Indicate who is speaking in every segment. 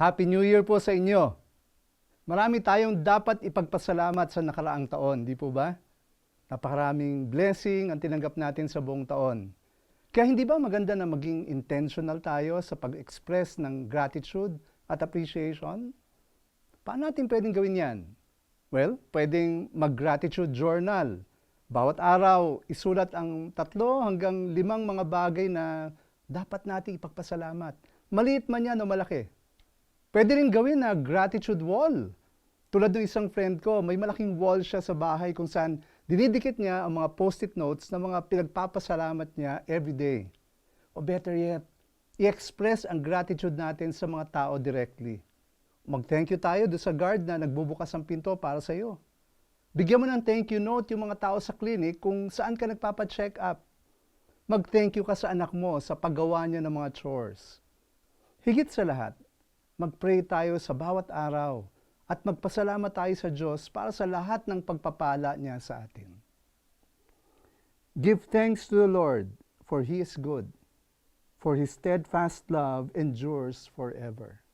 Speaker 1: Happy New Year po sa inyo. Marami tayong dapat ipagpasalamat sa nakaraang taon, di po ba? Napakaraming blessing ang tinanggap natin sa buong taon. Kaya hindi ba maganda na maging intentional tayo sa pag-express ng gratitude at appreciation? Paano natin pwedeng gawin yan? Well, pwedeng mag-gratitude journal. Bawat araw, isulat ang tatlo hanggang limang mga bagay na dapat nating ipagpasalamat. Maliit man yan o malaki. Pwede rin gawin na gratitude wall. Tulad ng isang friend ko, may malaking wall siya sa bahay kung saan dinidikit niya ang mga post-it notes na mga pinagpapasalamat niya every day. O better yet, i-express ang gratitude natin sa mga tao directly. Mag-thank you tayo do sa guard na nagbubukas ang pinto para sa iyo. Bigyan mo ng thank you note yung mga tao sa clinic kung saan ka nagpapa-check up. Mag-thank you ka sa anak mo sa paggawa niya ng mga chores. Higit sa lahat, mag-pray tayo sa bawat araw at magpasalamat tayo sa Diyos para sa lahat ng pagpapala niya sa atin. Give thanks to the Lord, for He is good, for His steadfast love endures forever.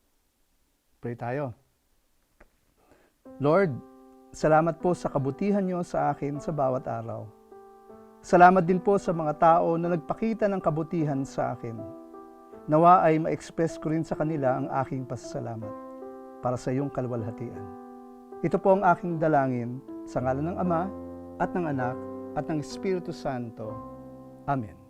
Speaker 1: Pray tayo. Lord, salamat po sa kabutihan niyo sa akin sa bawat araw. Salamat din po sa mga tao na nagpakita ng kabutihan sa akin. Nawa ay ma-express ko rin sa kanila ang aking pasasalamat para sa iyong kalwalhatian. Ito po ang aking dalangin sa ngalan ng Ama at ng Anak at ng Espiritu Santo. Amen.